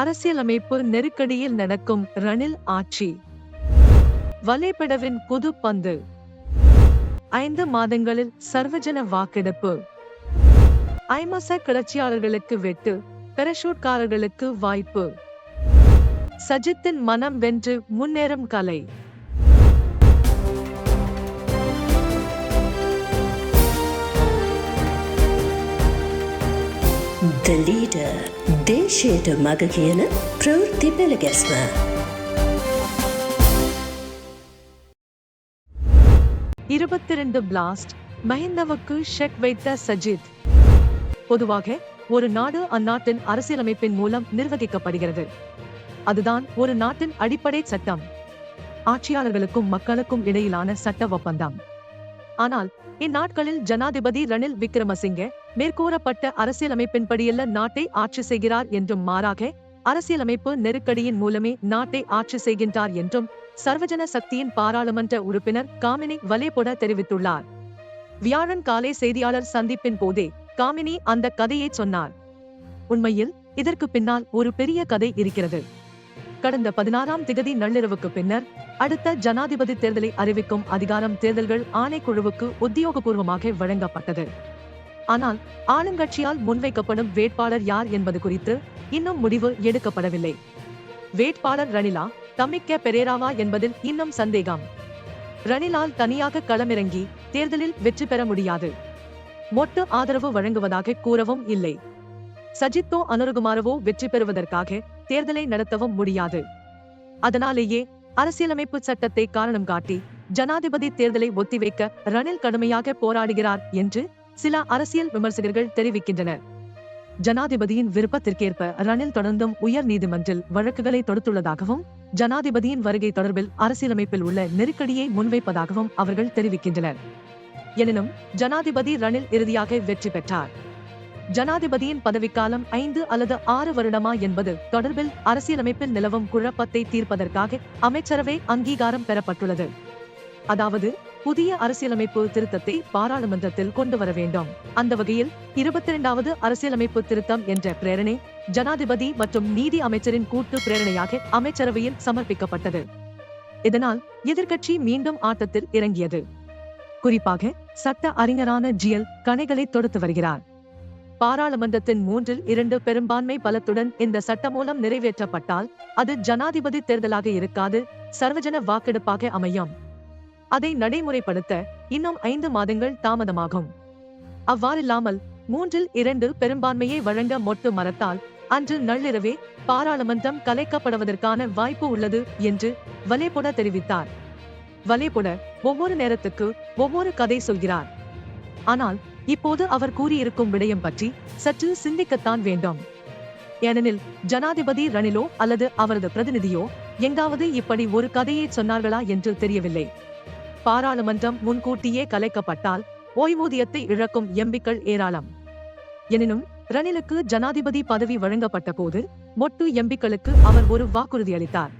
அரசியலமைப்பு நெருக்கடியில் நடக்கும் ரணில் ஆட்சி. வலைப்படவின் புது பந்து. ஐந்து மாதங்களில் சர்வஜன வாக்கெடுப்பு. ஐமச கிளர்ச்சியாளர்களுக்கு வெட்டு பெரஷூட்காரர்களுக்கு வாய்ப்பு. சஜித்தின் மனம் வென்று முன்னேறும் கலை. The leader. දේශයට මග කියන ප්‍රවෘත්ති පෙළගැස්ම. இருபத்தி ரெண்டு பிளாஸ்ட் மஹிந்தவுக்கு ஷெக் வைத்த சஜித் பொதுவாக ஒரு நாடு அந்நாட்டின் அரசியலமைப்பின் மூலம் நிர்வகிக்கப்படுகிறது அதுதான் ஒரு நாட்டின் அடிப்படை சட்டம் ஆட்சியாளர்களுக்கும் மக்களுக்கும் இடையிலான சட்ட ஒப்பந்தம் ஆனால் இந்நாட்களில் ஜனாதிபதி ரணில் விக்ரமசிங்க மேற்கூறப்பட்ட அரசியலமைப்பின்படியல்ல நாட்டை ஆட்சி செய்கிறார் என்றும் மாறாக அரசியலமைப்பு நெருக்கடியின் மூலமே நாட்டை ஆட்சி செய்கின்றார் என்றும் சர்வஜன சக்தியின் பாராளுமன்ற உறுப்பினர் காமினி வலேபொட தெரிவித்துள்ளார். வியாழன் காலை செய்தியாளர் சந்திப்பின் போதே காமினி அந்த கதையை சொன்னார். உண்மையில் இதற்கு பின்னால் ஒரு பெரிய கதை இருக்கிறது. கடந்த பதினாறாம் திகதி நள்ளிரவுக்கு பின்னர் அடுத்த ஜனாதிபதி தேர்தலை அறிவிக்கும் அதிகாரம் தேர்தல்கள் ஆணைக்குழுவுக்கு உத்தியோகபூர்வமாக வழங்கப்பட்டது. ஆனால் ஆளுங்கட்சியால் முன்வைக்கப்படும் வேட்பாளர் யார் என்பது குறித்து இன்னும் முடிவு எடுக்கப்படவில்லை. வேட்பாளர் ரணிலா தமிக்க பெரேராவா என்பதில் இன்னும் சந்தேகம். ரணிலால் தனியாக களமிறங்கி தேர்தலில் வெற்றி பெற முடியாது. மொட்டு ஆதரவு வழங்குவதாக கூறவும் இல்லை. சஜித்தோ அனுருகுமாரவோ வெற்றி பெறுவதற்காக தேர்தலை நடத்தவும் முடியாது. அதனாலேயே அரசியலமைப்பு சட்டத்தை காரணம் காட்டி ஜனாதிபதி தேர்தலை ஒத்திவைக்க ரணில் கடுமையாக போராடுகிறார் என்று சில அரசியல் விமர்சகர்கள் தெரிவிக்கின்றனர். ஜனாதிபதியின் விருப்பத்திற்கேற்ப ரணில் தொடர்ந்தும் உயர் நீதிமன்றில் வழக்குகளை தொடுத்துள்ளதாகவும் ஜனாதிபதியின் வருகை தொடர்பில் அரசியலமைப்பில் உள்ள நெருக்கடியை முன்வைப்பதாகவும் அவர்கள் தெரிவிக்கின்றனர். எனினும் ஜனாதிபதி ரணில் இறுதியாக வெற்றி பெற்றார். ஜனாதிபதியின் பதவிக்காலம் ஐந்து அல்லது ஆறு வருடமா என்பது தொடர்பில் அரசியலமைப்பில் நிலவும் குழப்பத்தை தீர்ப்பதற்காக அமைச்சரவை அங்கீகாரம் பெறப்பட்டுள்ளது. அதாவது புதிய அரசியலமைப்பு திருத்தத்தை பாராளுமன்றத்தில் கொண்டு வர வேண்டும். அந்த வகையில் இருபத்தி இரண்டாவது அரசியலமைப்பு திருத்தம் என்ற பிரேரணை ஜனாதிபதி மற்றும் நீதி அமைச்சரின் கூட்டு பிரேரணையாக அமைச்சரவையில் சமர்ப்பிக்கப்பட்டது. இதனால் எதிர்கட்சி மீண்டும் ஆட்டத்தில் இறங்கியது. குறிப்பாக சட்ட அறிஞரான ஜிஎல் கணைகளை தொடுத்து வருகிறார். பாராளுமன்றத்தின் மூன்றில் இரண்டு பெரும்பான்மை பலத்துடன் இந்த சட்டமூலம் நிறைவேற்றப்பட்டால் அது ஜனாதிபதி தேர்தலாக இருக்காது சர்வஜன வாக்கெடுப்பாக அமையும். அதை நடைமுறைப்படுத்த இன்னும் ஐந்து மாதங்கள் தாமதமாகும். அவ்வாறில்லாமல் மூன்றில் இரண்டு பெரும்பான்மையை வழங்க மொட்டு மரத்தால் அன்று நள்ளிரவே பாராளுமன்றம் கலைக்கப்படுவதற்கான வாய்ப்பு உள்ளது என்று வலேபொட தெரிவித்தார். வலேபொட ஒவ்வொரு நேரத்துக்கு ஒவ்வொரு கதை சொல்கிறார். ஆனால் இப்போது அவர் கூறியிருக்கும் விடயம் பற்றி சற்று சிந்திக்கத்தான் வேண்டும். ஏனெனில் ஜனாதிபதி ரணிலோ அல்லது அவரது பிரதிநிதியோ எங்காவது இப்படி ஒரு கதையை சொன்னார்களா என்று தெரியவில்லை. பாராளுமன்றம் முன்கூட்டியே கலைக்கப்பட்டால் ஓய்வூதியத்தை இழக்கும் எம்பிக்கள் ஏராளம். எனினும் ரணிலுக்கு ஜனாதிபதி பதவி வழங்கப்பட்ட போது மொட்டு எம்பிக்களுக்கு அவர் ஒரு வாக்குறுதி அளித்தார்.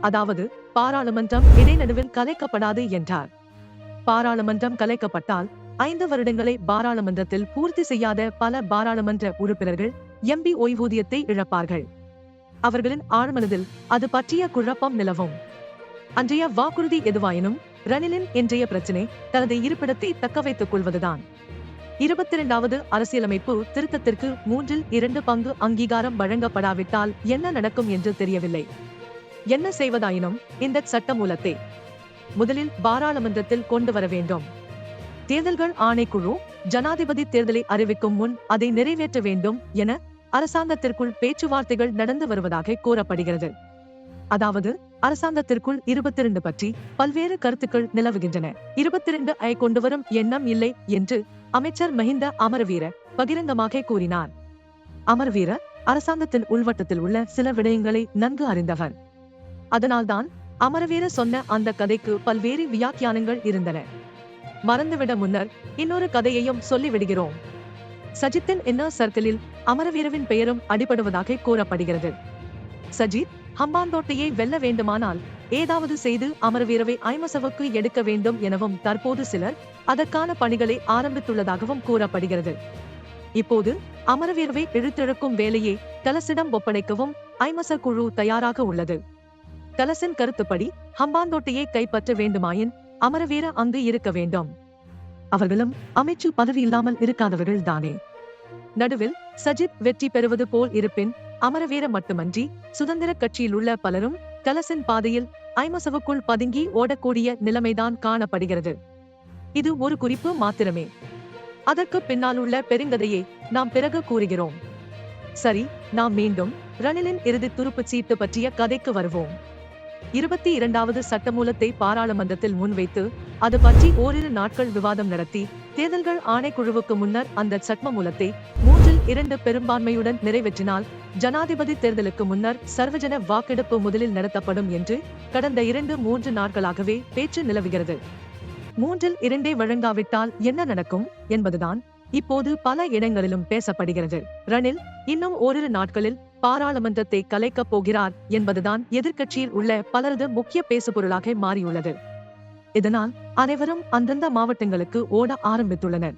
அதாவது பாராளுமன்றம் இடைநடுவில் கலைக்கப்படாது என்றார். பாராளுமன்றம் கலைக்கப்பட்டால் ஐந்து வருடங்களை பாராளுமன்றத்தில் பூர்த்தி செய்யாத பல பாராளுமன்ற உறுப்பினர்கள் எம்பி ஓய்வூதியத்தை இழப்பார்கள். அவர்களின் ஆழ்மனதில் அது பற்றிய குழப்பம் நிலவும். அன்றைய வாக்குறுதி எதுவாயினும் ரணிலின் இன்றைய பிரச்சினை தனது இருப்பிடத்தை தக்க வைத்துக் கொள்வதுதான். இருபத்தி இரண்டாவது அரசியலமைப்பு திருத்தத்திற்கு மூன்றில் இரண்டு பங்கு அங்கீகாரம் வழங்கப்படாவிட்டால் என்ன நடக்கும் என்று தெரியவில்லை. என்ன செய்வதாயினும் இந்த சட்டமூலத்தை முதலில் பாராளுமன்றத்தில் கொண்டு வர வேண்டும். தேர்தல்கள் ஆணைக்குழு ஜனாதிபதி தேர்தலை அறிவிக்கும் முன் அதை நிறைவேற்ற வேண்டும் என அரசாங்கத்திற்குள் பேச்சுவார்த்தைகள் நடந்து வருவதாக கூறப்படுகிறது. அதாவது அரசாங்கத்திற்குள் இருபத்தி இரண்டு பற்றி பல்வேறு கருத்துக்கள் நிலவுகின்றன. இருபத்தி இரண்டு ஐ கொண்டு வரும் எண்ணம் இல்லை என்று அமைச்சர் மஹிந்த அமரவீர பகிரங்கமாக கூறினார். அமரவீர அரசாங்கத்தின் உள்வட்டத்தில் உள்ள சில விடயங்களை நன்கு அறிந்தவர். அதனால்தான் அமரவீர சொன்ன அந்த கதைக்கு பல்வேறு வியாக்கியானங்கள் இருந்தன. மறந்துவிட முன்னர் இன்னொரு கதையையும் சொல்லிவிடுகிறோம். சஜித்தின் இன்னர் சர்க்கிளில் அமரவீரவின் பெயரும் அடிபடுவதாக கூறப்படுகிறது. சஜித் ஹம்பாந்தோட்டையை வெல்ல வேண்டுமானால் ஏதாவது செய்து அமரவீரவை ஐமசவுக்கு எடுக்க வேண்டும் எனவும் தற்போது சிலர் அதற்கான பணிகளை ஆரம்பித்துள்ளதாகவும் கூறப்படுகிறது. இப்போது அமரவீரவை இழுத்திழுக்கும் வேலையை கலசிடம் ஒப்படைக்கவும் ஐமச குழு தயாராக உள்ளது. கலசின் கருத்துப்படி ஹம்பாந்தோட்டையை கைப்பற்ற வேண்டுமாயின் அமரவீர அங்கு இருக்க வேண்டும். அவர்களும் அமைச்சு பதவி இல்லாமல் இருக்காதவர்கள் தானே. நடுவில் சஜித் வெற்றி பெறுவது போல் இருப்பின் அமரவீர மட்டுமன்றி சுதந்திர கட்சியில் உள்ள பலரும் கலசின் பாதையில் ஐமசவுக்குள் பதுங்கி ஓடக்கூடிய நிலைமைதான் காணப்படுகிறது. இது ஒரு குறிப்பு மாத்திரமே. அதற்கு பின்னால் உள்ள பெருங்கதையை நாம் பிறகு கூறுகிறோம். சரி நாம் மீண்டும் ரணிலின் இறுதி துருப்புச் சீட்டு பற்றிய கதைக்கு வருவோம். இருபத்தி இரண்டாவது சட்டமூலத்தை பாராளுமன்றத்தில் முன்வைத்து அது பற்றி ஓரிரு நாட்கள் விவாதம் நடத்தி தேர்தல்கள் ஆணைக்குழுவுக்கு முன்னர் அந்த சட்டமூலத்தை இரண்டு பெரும்பான்மையுடன் நிறைவேற்றினால் ஜனாதிபதி தேர்தலுக்கு முன்னர் சர்வஜன வாக்கெடுப்பு முதலில் நடத்தப்படும் என்று கடந்த இரண்டு மூன்று நாட்களாகவே பேச்சு நிலவுகிறது. மூன்றில் இரண்டே வழங்காவிட்டால் என்ன நடக்கும் என்பதுதான் இப்போது பல இடங்களிலும் பேசப்படுகிறது. ரணில் இன்னும் ஓரிரு நாட்களில் பாராளுமன்றத்தை கலைக்கப் போகிறார் என்பதுதான் எதிர்க்கட்சியில் உள்ள பலரது முக்கிய பேசுபொருளாக மாறியுள்ளது. இதனால் அனைவரும் அந்தந்த மாவட்டங்களுக்கு ஓட ஆரம்பித்துள்ளனர்.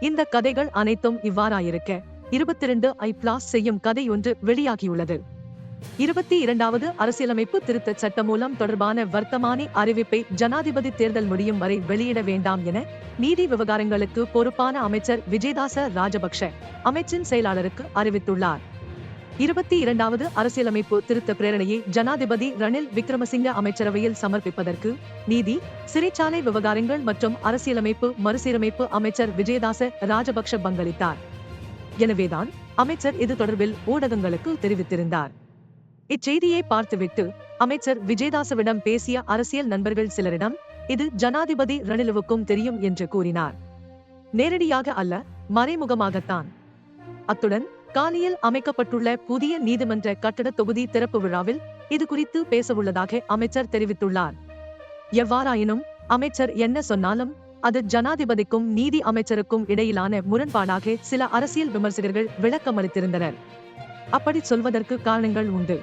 இந்த கதைகள் அனைத்தும் இவ்வாறாயிருக்க. இருபத்தி இரண்டு ஐ பிளாஸ் செய்யும் கதை ஒன்று வெளியாகியுள்ளது. இருபத்தி இரண்டாவது அரசியலமைப்பு திருத்தச் சட்டம் மூலம் தொடர்பான வர்த்தமானி அறிவிப்பை ஜனாதிபதி தேர்தல் முடியும் வரை வெளியிட வேண்டாம் என நீதி விவகாரங்களுக்கு பொறுப்பான அமைச்சர் விஜயதாச ராஜபக்ஷ அமைச்சின் செயலாளருக்கு அறிவித்துள்ளார். இருபத்தி இரண்டாவது அரசியலமைப்பு திருத்த பிரேரணையை ஜனாதிபதி ரணில் விக்ரமசிங்க அமைச்சரவையில் சமர்ப்பிப்பதற்கு நீதி சிறைச்சாலை விவகாரங்கள் மற்றும் அரசியலமைப்பு மறுசீரமைப்பு அமைச்சர் விஜயதாச ராஜபக்ஷ பங்களித்தார். எனவேதான் அமைச்சர் இது தொடர்பில் ஊடகங்களுக்கு தெரிவித்திருந்தார். இச்செய்தியை பார்த்துவிட்டு அமைச்சர் விஜயதாசவிடம் பேசிய அரசியல் நண்பர்கள் சிலரிடம் இது ஜனாதிபதி ரணிலுவுக்கும் தெரியும் என்று கூறினார். நேரடியாக அல்ல மறைமுகமாகத்தான். அத்துடன் காலியில் அமைக்கப்பட்டுள்ள புதிய நீதிமன்ற கட்டட தொகுதி திறப்பு விழாவில் இது குறித்து பேசவுள்ளதாக அமைச்சர் தெரிவித்துள்ளார். எவ்வாறாயினும் அமைச்சர் என்ன சொன்னாலும் அது ஜனாதிபதிக்கும் நீதி அமைச்சருக்கும் இடையிலான முரண்பாடாக சில அரசியல் விமர்சகர்கள் விளக்கமளித்திருந்தனர். அப்படி சொல்வதற்கு காரணங்கள் உண்டு.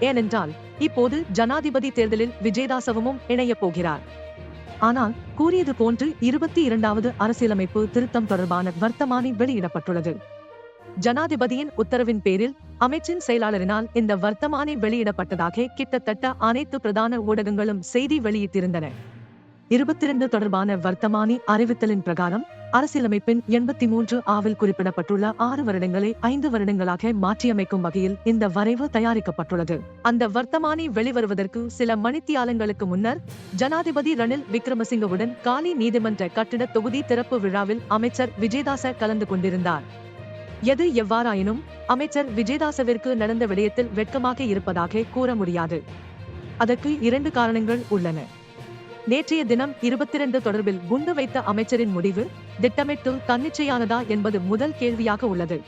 ஏனென்றால் இப்போது ஜனாதிபதி தேர்தலில் விஜயதாசவமும் இணையப் போகிறார். ஆனால் கூறியது போன்று இருபத்தி இரண்டாவது அரசியலமைப்பு திருத்தம் தொடர்பான வர்த்தமானி வெளியிடப்பட்டுள்ளது. ஜனாதிபதியின் உத்தரவின் பேரில் அமைச்சின் செயலாளரினால் இந்த வர்த்தமானி வெளியிடப்பட்டதாக கிட்டத்தட்ட அனைத்து பிரதான ஊடகங்களும் செய்தி வெளியிட்டிருந்தன. இருபத்தி இரண்டு தொடர்பான வர்த்தமானி அறிவித்தலின் பிரகாரம் அரசியலமைப்பின் எண்பத்தி மூன்று ஆவில் குறிப்பிடப்பட்டுள்ள ஆறு வருடங்களை ஐந்து வருடங்களாக மாற்றியமைக்கும் வகையில் இந்த வரைவு தயாரிக்கப்பட்டுள்ளது. அந்த வர்த்தமானி வெளிவருவதற்கு சில மணித்தியாலங்களுக்கு முன்னர் ஜனாதிபதி ரணில் விக்ரமசிங்கவுடன் காலி நீதிமன்ற கட்டிட தொகுதி திறப்பு விழாவில் அமைச்சர் விஜயதாச கலந்து கொண்டிருந்தார். எது எவ்வாறாயினும் அமைச்சர் விஜயதாசவிற்கு நடந்த விடயத்தில் வெட்கமாக இருப்பதாக கூற முடியாது. அதற்கு இரண்டு காரணங்கள் உள்ளன. நேற்றைய தினம் இருபத்தி இரண்டு தொடர்பில் குண்டு வைத்த அமைச்சரின் முடிவு திட்டமிட்டு தன்னிச்சையானதா என்பது முதல் கேள்வியாக உள்ளது.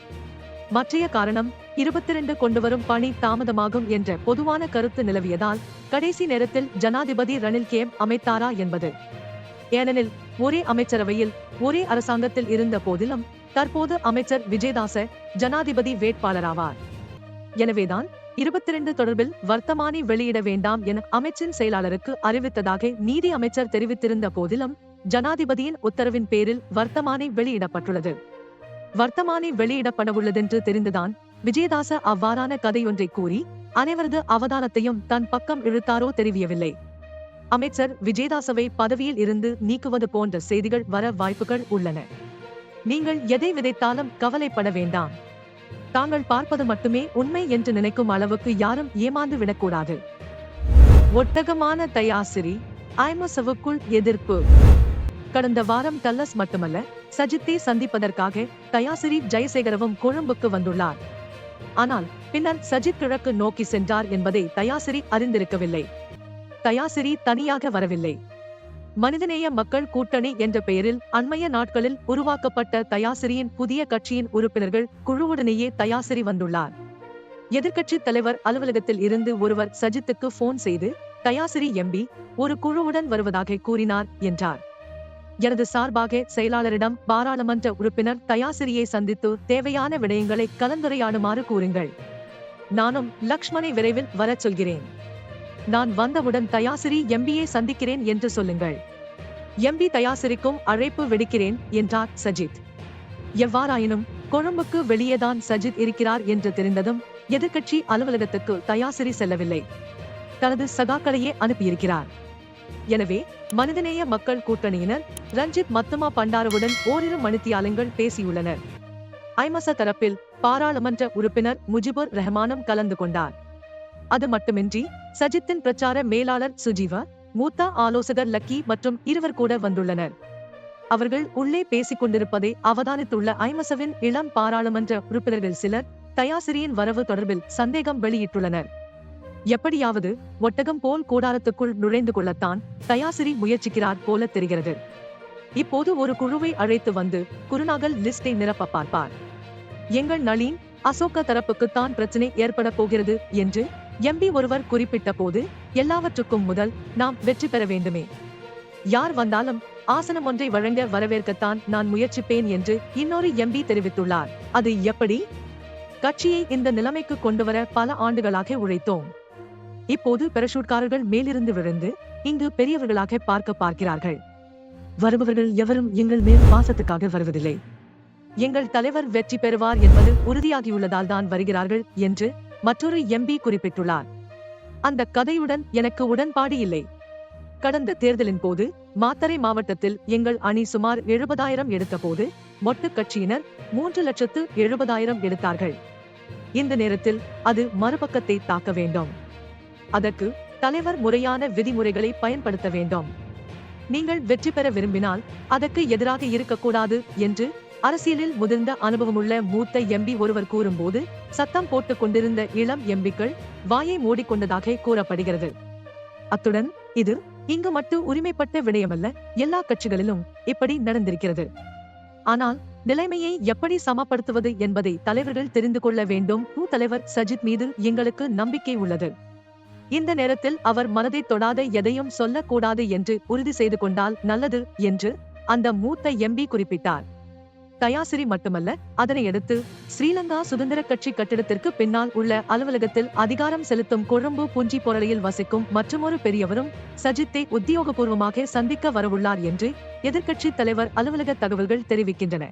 மற்றைய காரணம் இருபத்தி இரண்டு கொண்டுவரும் பணி தாமதமாகும் என்ற பொதுவான கருத்து நிலவியதால் கடைசி நேரத்தில் ஜனாதிபதி ரணில் கேம் அமைத்தாரா என்பது. ஏனெனில் ஒரே அமைச்சரவையில் ஒரே அரசாங்கத்தில் இருந்த போதிலும் தற்போது அமைச்சர் விஜயதாச ஜனாதிபதி வேட்பாளராவார். எனவேதான் இருபத்தி இரண்டு தொடர்பில் வர்த்தமானி வெளியிட வேண்டாம் என அமைச்சின் செயலாளருக்கு அறிவித்ததாக நீதி அமைச்சர் தெரிவித்திருந்த போதிலும் ஜனாதிபதியின் உத்தரவின் பேரில் வர்த்தமானி வெளியிடப்பட்டுள்ளது. வர்த்தமானி வெளியிடப்படவுள்ளதென்று தெரிந்துதான் விஜயதாச அவ்வாறான கதையொன்றை கூறி அனைவரது அவதானத்தையும் தன் பக்கம் இழுத்தாரோ தெரியவில்லை. அமைச்சர் விஜயதாசவை பதவியில் இருந்து நீக்குவது போன்ற செய்திகள் வர வாய்ப்புகள் உள்ளன. நீங்கள் எதை விதைத்தாலும் கவலைப்பட வேண்டாம். தாங்கள் பார்ப்பது மட்டுமே உண்மை என்று நினைக்கும் அளவுக்கு யாரும் ஏமாந்து விடக்கூடாது. ஒட்டகமான தயாசிரி ஐமசவுக்குள் எதிர்ப்பு. கடந்த வாரம் டல்லஸ் மட்டுமல்ல சஜித்தை சந்திப்பதற்காக தயாசிரி ஜெயசேகரவும் கொழும்புக்கு வந்துள்ளார். ஆனால் பின்னர் சஜித் கிழக்கு நோக்கி சென்றார் என்பதை தயாசிரி அறிந்திருக்கவில்லை. தயாசிரி தனியாக வரவில்லை. மனிதநேய மக்கள் கூட்டணி என்ற பெயரில் அண்மைய நாட்களில் உருவாக்கப்பட்ட தயாசிரியின் புதிய கட்சியின் உறுப்பினர்கள் குழுவுடனேயே தயாசிரி வந்துள்ளார். எதிர்க்கட்சி தலைவர் அலுவலகத்தில் இருந்து ஒருவர் சஜித்துக்கு போன் செய்து தயாசிரி எம்பி ஒரு குழுவுடன் வருவதாக கூறினார் என்றார். எனது சார்பாக செயலாளரிடம் பாராளுமன்ற உறுப்பினர் தயாசிரியை சந்தித்து தேவையான விடயங்களை கலந்துரையாடுமாறு கூறுங்கள். நானும் லக்ஷ்மணை விரைவில் வரச் சொல்கிறேன். நான் வந்தவுடன் தயாசிரி எம்பியை சந்திக்கிறேன் என்று சொல்லுங்கள். எம்பி தயாசிரிக்கும் அழைப்பு விடுக்கிறேன் என்றார் சஜித். எவ்வாறாயினும் கொழும்புக்கு வெளியேதான் சஜித் இருக்கிறார் என்று தெரிந்ததும் எதிர்க்கட்சி அலுவலகத்துக்கு தயாசிரி செல்லவில்லை. தனது சகாக்களையே அனுப்பியிருக்கிறார். எனவே மனிதநேய மக்கள் கூட்டணியினர் ரஞ்சித் மத்தமா பண்டாரவுடன் ஓரிரு மணித்தியாலங்கள் பேசியுள்ளனர். ஐமச தரப்பில் பாராளுமன்ற உறுப்பினர் முஜிபுர் ரஹ்மானும் கலந்து கொண்டார். அது மட்டுமின்றி சஜித்தின் பிரச்சார மேலாளர் சுஜீவ மூத்த ஆலோசகர் லக்கி மற்றும் இருவர் கூட வந்துள்ளனர். அவர்கள் உள்ளே பேசிக் கொண்டிருப்பதை அவதானித்துள்ள ஐமசவின் இளம் பாராளுமன்ற உறுப்பினர்கள் சிலர் தயாசிரியின் வரவு தொடர்பில் சந்தேகம் வெளியிட்டுள்ளனர். எப்படியாவது ஒட்டகம் போல் கூடாரத்துக்குள் நுழைந்து கொள்ளத்தான் தயாசிரி முயற்சிக்கிறார் போல தெரிகிறது. இப்போது ஒரு குழுவை அழைத்து வந்து குருநாகல் லிஸ்டை நிரப்ப பார்ப்பார். எங்கள் நளின் அசோக தரப்புக்குத்தான் பிரச்சனை ஏற்பட போகிறது என்று எம்பி ஒருவர் குறிப்பிட்ட போது எல்லாவற்றுக்கும் முதல் நாம் வெற்றி பெற வேண்டுமே. யார் வந்தாலும் ஆசனம் ஒன்றை வழங்க வரவேற்கத்தான் நான் முயற்சிப்பேன் என்று இன்னொரு எம்பி தெரிவித்துள்ளார். அது எப்படி? கட்சியை இந்த நிலைமைக்கு கொண்டுவர பல ஆண்டுகளாக உழைத்தோம். இப்போது பெரஷூட்காரர்கள் மேலிருந்து விழுந்து இங்கு பெரியவர்களாக பார்க்க பார்க்கிறார்கள். வருபவர்கள் எவரும் எங்கள் மேல் பாசத்துக்காக வருவதில்லை. எங்கள் தலைவர் வெற்றி பெறுவார் என்பது உறுதியாகியுள்ளதால் தான் வருகிறார்கள் என்று மற்றொரு எம்பி குறிப்பிட்டுள்ளார். அந்த கதையுடன் எனக்கு உடன்பாடு இல்லை. கடந்த தேர்தலின் போது மாத்தரை மாவட்டத்தில் எங்கள் அணி சுமார் எழுபதாயிரம் எடுத்தபோது மொட்டு கட்சியினர் மூன்று லட்சத்து எழுபதாயிரம் எடுத்தார்கள். இந்த நேரத்தில் அது மறுபக்கத்தை தாக்க வேண்டும். அதற்கு தலைவர் முறையான விதிமுறைகளை பயன்படுத்த வேண்டும். நீங்கள் வெற்றி பெற விரும்பினால் அதற்கு எதிராக இருக்கக்கூடாது என்று அரசியலில் முதிர்ந்த அனுபவமுள்ள மூத்த எம்பி ஒருவர் கூறும்போது சத்தம் போட்டுக் கொண்டிருந்த இளம் எம்பிக்கள் வாயை மூடிக்கொண்டதாக கூறப்படுகிறது. அத்துடன் இது இங்கு மட்டும் உரிமைப்பட்ட விடயமல்ல எல்லா கட்சிகளிலும் இப்படி நடந்திருக்கிறது. ஆனால் நிலைமையை எப்படி சமப்படுத்துவது என்பதை தலைவர்கள் தெரிந்து கொள்ள வேண்டும். பூ தலைவர் சஜித் மீது எங்களுக்கு நம்பிக்கை உள்ளது. இந்த நேரத்தில் அவர் மனதை தொடாத எதையும் சொல்லக்கூடாது என்று உறுதி செய்து கொண்டால் நல்லது என்று அந்த மூத்த எம்பி குறிப்பிட்டார். தயாசிரி மட்டுமல்ல அதனையடுத்து ஸ்ரீலங்கா சுதந்திர கட்சி கட்டிடத்திற்கு பின்னால் உள்ள அலுவலகத்தில் அதிகாரம் செலுத்தும் கொழும்பு புஞ்சி பொருளையில் வசிக்கும் மற்றுமொரு பெரியவரும் சஜித்தை உத்தியோகபூர்வமாக சந்திக்க வரவுள்ளார் என்று எதிர்க்கட்சி தலைவர் அலுவலக தகவல்கள் தெரிவிக்கின்றன.